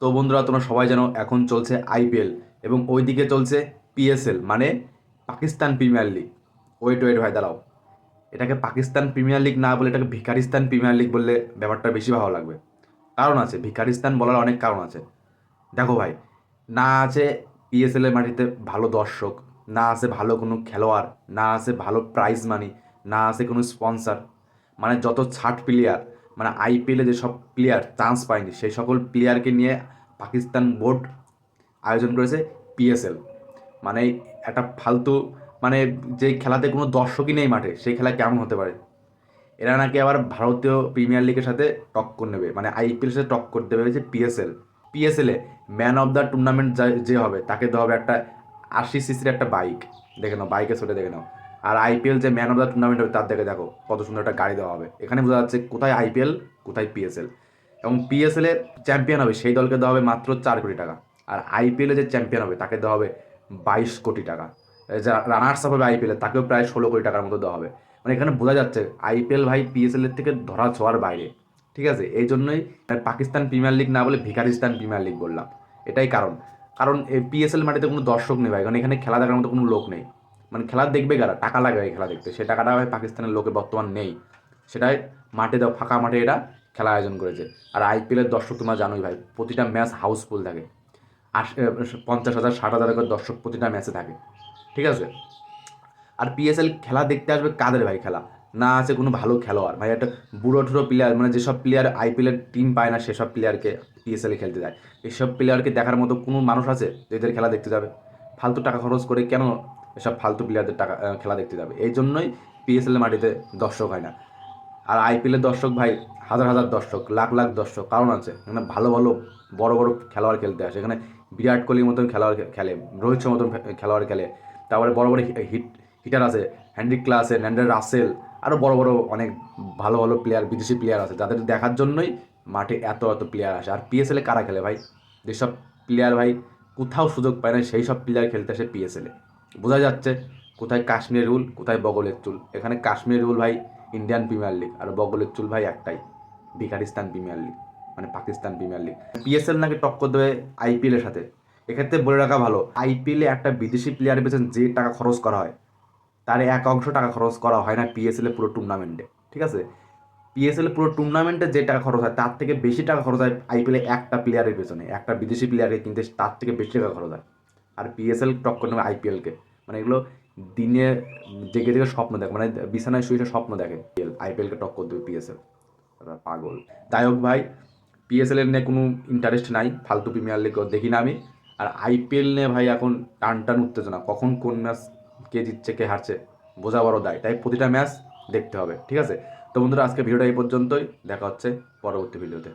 তো বন্ধুরা, তোমরা সবাই জানো এখন চলছে আইপিএল এবং ওইদিকে চলছে পিএসএল মানে Pakistan Premier League. Wait wait ভাই, দাঁড়াও। এটাকে পাকিস্তান প্রিমিয়ার লিগ না বলে এটাকে ভিকারিস্তান প্রিমিয়ার লিগ বললে ব্যাপারটা বেশি ভালো লাগবে। কারণ আছে ভিকারিস্তান বলার অনেক কারণ আছে। দেখো ভাই, না আছে পিএসএল এর মাটিতে ভালো দর্শক, না আছে ভালো কোনো খেলোয়াড়, না আছে ভালো প্রাইজ মানি না আছে কোনো স্পন্সর মানে যত ছাট প্লেয়ার মানে আইপিএলে যেসব প্লেয়ার চান্স পায়নি, সেই সকল প্লেয়ারকে নিয়ে পাকিস্তান বোর্ড আয়োজন করেছে পিএসএল মানে একটা ফালতু মানে যে খেলাতে কোনো দর্শকই নেই মাঠে, সেই খেলা কেমন হতে পারে? এরা নাকি আবার ভারতীয় প্রিমিয়ার লিগের সাথে টক্কর নেবে মানে আইপিএল সাথে টক্কর দেবে যে পিএসএল পিএসএলে ম্যান অফ দ্য টুর্নামেন্ট যে হবে, তাকে দেওয়া হবে একটা আশি সিসির একটা বাইক দেখে নাও বাইকে ছোটে দেখে নাও। আর আইপিএল যে ম্যান অফ দ্য টুর্নামেন্ট হবে, তার দেখে দেখো কত সুন্দর একটা গাড়ি দেওয়া হবে। এখানে বোঝা যাচ্ছে কোথায় আইপিএল কোথায় পিএসএল এবং পিএসএল চ্যাম্পিয়ন হবে, সেই দলকে দেওয়া হবে মাত্র চার কোটি টাকা। আর আইপিএলে যে চ্যাম্পিয়ন হবে, তাকে দেওয়া হবে বাইশ কোটি টাকা। যা রানার্স আপ হবে আইপিএলে তাকেও প্রায় ষোলো কোটি টাকার মতো দেওয়া হবে। মানে এখানে বোঝা যাচ্ছে আইপিএল ভাই পিএসএল এর থেকে ধরা ছোঁয়ার বাইরে। ঠিক আছে? এই জন্যই পাকিস্তান প্রিমিয়ার লিগ না বলে ভিকারিস্তান প্রিমিয়ার লিগ বললাম। এটাই কারণ। কারণ পিএসএল মাটিতে কোনো দর্শক নেই ভাই। কারণ এখানে খেলা দেখার মতো কোনো লোক নেই। মানে খেলা দেখবে কারা? টাকা লাগে খেলা দেখতে। সেই টাকাটা পাকিস্তানের লোকে বর্তমান নেই। সেটাই মাঠে দাও ফাঁকা মাঠে এটা খেলা আয়োজন করেছে। আর আইপিএলের দর্শক তোমরা জানোই ভাই, প্রতিটা ম্যাচ হাউসফুল থাকে। আশ পঞ্চাশ হাজার, ষাট হাজার করে দর্শক প্রতিটা ম্যাচে থাকে। ঠিক আছে? আর পিএসএল খেলা দেখতে আসবে কাদের ভাই খেলা? না আছে কোনো ভালো খেলোয়াড়। ভাই একটা বুড়ো ঠুড়ো প্লেয়ার মানে যেসব প্লেয়ার আইপিএলের টিম পায় না, সেসব প্লেয়ারকে পিএসএলে খেলতে যায় এইসব প্লেয়ারকে দেখার মতো কোনো মানুষ আছে যে এদের খেলা দেখতে যাবে? ফালতু টাকা খরচ করে কেন এসব ফালতু প্লেয়ারদের টাকা খেলা দেখতে যাবে। এই জন্যই পিএসএল মাটিতে দর্শক হয় না। আর আইপিএলের দর্শক ভাই, হাজার হাজার দর্শক, লাখ লাখ দর্শক, কারণ আছে, এখানে ভালো ভালো, বড় বড় খেলোয়াড় খেলতে আসে। এখানে বিরাট কোহলির মতন খেলোয়াড় খেলে, রোহিত শর্মার মতন খেলোয়াড় খেলে। তারপরে বড় বড় হিট হিটার আছে হ্যান্ড্রিক ক্লাস আছে ন্যান্ডার রাসেল আরও বড় বড় অনেক ভালো ভালো প্লেয়ার বিদেশি প্লেয়ার আছে। যাদের দেখার জন্যই মাঠে এত এত প্লেয়ার আসে। আর পিএসএলে কারা খেলে ভাই? যেসব প্লেয়ার ভাই কোথাও সুযোগ পায় না, সেই সব প্লেয়ার খেলতে আসে পিএসএলে বোঝা যাচ্ছে কোথায় কাশ্মীর রুল, কোথায় বগলের চুল। এখানে কাশ্মীর রুল ভাই ইন্ডিয়ান প্রিমিয়ার লিগ আর বগলের চুল ভাই একটাই ভিকারিস্তান প্রিমিয়ার লিগ মানে পাকিস্তান প্রিমিয়ার লিগ পিএসএল নাকি টক্কর দেবে আইপিএল এর সাথে। এক্ষেত্রে বলে রাখা ভালো আইপিএলে একটা বিদেশি প্লেয়ারের পেছনে যে টাকা খরচ করা হয়, তার এক অংশ টাকা খরচ করা হয় না পিএসএল পুরো টুর্নামেন্টে ঠিক আছে? পিএসএল পুরো টুর্নামেন্টে যে টাকা খরচ হয়, তার থেকে বেশি টাকা খরচ হয় আইপিএলে একটা প্লেয়ারের পেছনে, একটা বিদেশি প্লেয়ারকে কিনতে তার থেকে বেশি টাকা খরচ হয়। আর পিএসএল টক্কর নেবে আইপিএলকে মানে এগুলো দিনে জেগে জেগে স্বপ্ন দেখে মানে বিছানায় শুয়ে স্বপ্ন দেখে। আইপিএলকে টক্কর দেবে পিএসএল পাগল। যাই হোক ভাই পিএসএল এর নিয়ে কোনো ইন্টারেস্ট নাই, ফালতু প্রিমিয়ার লিগ দেখি না আমি। আর আইপিএল নিয়ে ভাই এখন টান টান উত্তেজনা, কখন কোন ম্যাচ কে জিতছে, কে হারছে বোঝা বড় দায়। তাই প্রতিটা ম্যাচ দেখতে হবে, ঠিক আছে? তো বন্ধুরা আজকে ভিডিওটা এই পর্যন্তই। দেখা হচ্ছে পরবর্তী ভিডিওতে